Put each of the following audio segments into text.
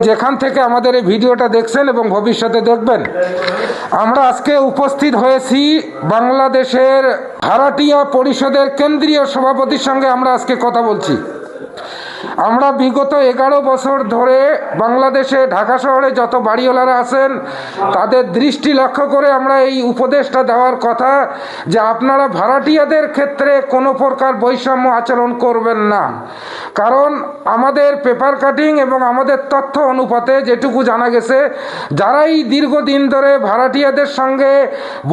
যেখান থেকে আমাদের এই ভিডিওটা দেখছেন এবং ভবিষ্যতে দেখবেন, আমরা আজকে উপস্থিত হয়েছি বাংলাদেশের ভাড়াটিয়া পরিষদের কেন্দ্রীয় সভাপতির সঙ্গে আমরা আজকে কথা বলছি। আমরা বিগত এগারো বছর ধরে বাংলাদেশে, ঢাকা শহরে যত বাড়িওয়ালারা আছেন, তাদের দৃষ্টি লক্ষ্য করে আমরা এই উপদেশটা দেওয়ার কথা যে আপনারা ভাড়াটিয়াদের ক্ষেত্রে কোনো প্রকার বৈষম্য আচরণ করবেন না। কারণ আমাদের পেপার কাটিং এবং আমাদের তথ্য অনুপাতে যেটুকু জানা গেছে যারাই দীর্ঘদিন ধরে ভাড়াটিয়াদের সঙ্গে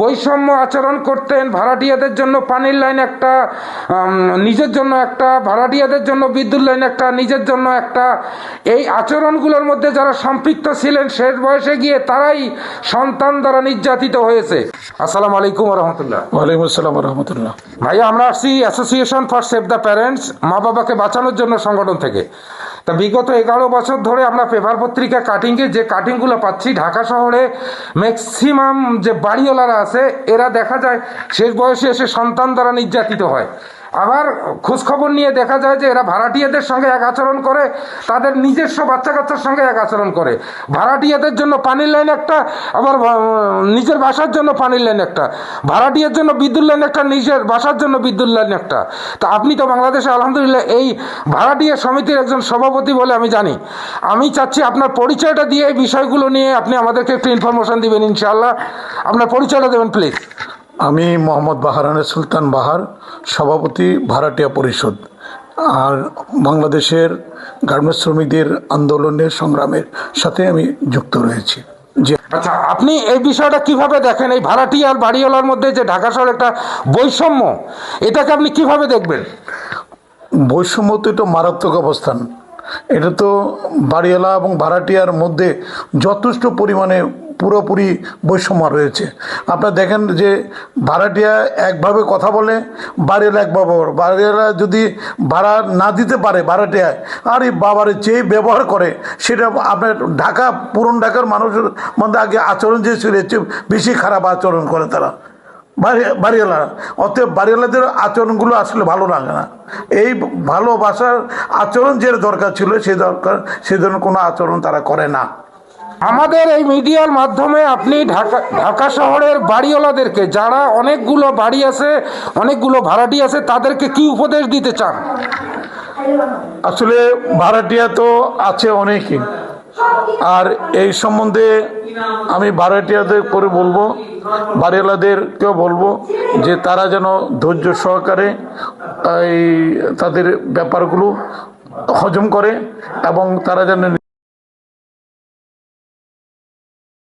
বৈষম্য আচরণ করতেন ভাড়াটিয়াদের জন্য পানির লাইন একটা নিজের জন্য একটা ভাড়াটিয়াদের জন্য বিদ্যুৎ লাইন একটা নিজের জন্য একটা এই আচরণগুলোর মধ্যে যারা সম্পৃক্ত ছিলেন শেষ বয়সে গিয়ে তারাই সন্তান দ্বারা নির্যাতিত হয়েছে। আসসালামু আলাইকুম রহমতুল্লাহ ওয়ালাইকুম আসসালাম রহমতুল্লাহ ভাইয়া আমরা আসছি association for save the parents মা বাবাকে বাঁচানোর জন্য সংগঠন থেকে। তা বিগত এগারো বছর ধরে আমরা পেপার পত্রিকা কাটিংয়ে যে কাটিংগুলো পাচ্ছি, ঢাকা শহরে ম্যাক্সিমাম যে বাড়িওয়ালারা আছে, এরা দেখা যায় শেষ বয়সে এসে সন্তান দ্বারা নির্যাতিত হয়। আবার খোঁজখবর নিয়ে দেখা যায় যে এরা ভাড়াটিয়াদের সঙ্গে এক আচরণ করে, তাদের নিজস্ব বাচ্চা কাচ্চার সঙ্গে এক আচরণ করে। ভাড়াটিয়াদের জন্য পানির লাইন একটা, আবার নিজের বাসার জন্য পানির লাইন একটা। ভাড়াটিয়ার জন্য বিদ্যুৎ লাইন একটা, নিজের বাসার জন্য বিদ্যুৎ লাইন একটা। তা আপনি তো বাংলাদেশে, আলহামদুলিল্লাহ, এই ভাড়াটিয়া সমিতির একজন সভাপতি বলে আমি জানি। আমি চাচ্ছি আপনার পরিচয়টা দিয়ে এই বিষয়গুলো নিয়ে আপনি আমাদেরকে একটু ইনফরমেশন দিবেন, ইনশাআল্লাহ। আপনার পরিচয়টা দেবেন প্লিজ আমি মোহাম্মদ বাহারানের সুলতান বাহার সভাপতি ভাড়াটিয়া পরিষদ আর বাংলাদেশের গার্মেন্টস শ্রমিকদের আন্দোলনের সংগ্রামের সাথে আমি যুক্ত রয়েছি। যে আচ্ছা আপনি এই বিষয়টা কীভাবে দেখেন? এই ভাড়াটিয়া আর বাড়িওয়ালার মধ্যে যে ঢাকা শহরে একটা বৈষম্য এটাকে আপনি কীভাবে দেখবেন? বৈষম্য তো এটা মারাত্মক অবস্থান। এটা তো বাড়িওয়ালা এবং ভাড়াটিয়ার মধ্যে যথেষ্ট পরিমাণে পুরোপুরি বৈষম্য রয়েছে। আপনারা দেখেন যে ভাড়াটিয়া একভাবে কথা বলে, বাড়িওয়ালা একভাবে বলে। বাড়িওয়ালা যদি ভাড়া না দিতে পারে ভাড়াটিয়ায়, আর এই বাবার যে ব্যবহার করে, সেটা আপনার ঢাকা, পুরন ঢাকার মানুষের মধ্যে আগে আচরণ যে ছিল বেশি খারাপ আচরণ করে তারা। বাড়ি, বাড়িওয়ালারা। অতএব বাড়িওয়ালাদের আচরণগুলো আসলে ভালো লাগে না। এই ভালোবাসার আচরণ যে দরকার ছিল সেই দরকার সেই ধরনের কোনো আচরণ তারা করে না। আমাদের এই মিডিয়ার মাধ্যমে আপনি ঢাকা ঢাকা শহরের বাড়িওয়ালাদেরকে, যারা অনেকগুলো বাড়ি আছে, অনেকগুলো ভাড়াটি আছে, তাদেরকে কি উপদেশ দিতে চান? আসলে ভাড়াটিয়া তো আছে অনেকই। আর এই সম্বন্ধে আমি ভাড়াটিয়াদের করে বলব, বাড়িওয়ালাদেরকেও বলব, যে তারা যেন ধৈর্য সহকারে এই তাদের ব্যাপারগুলো হজম করে এবং তারা যেন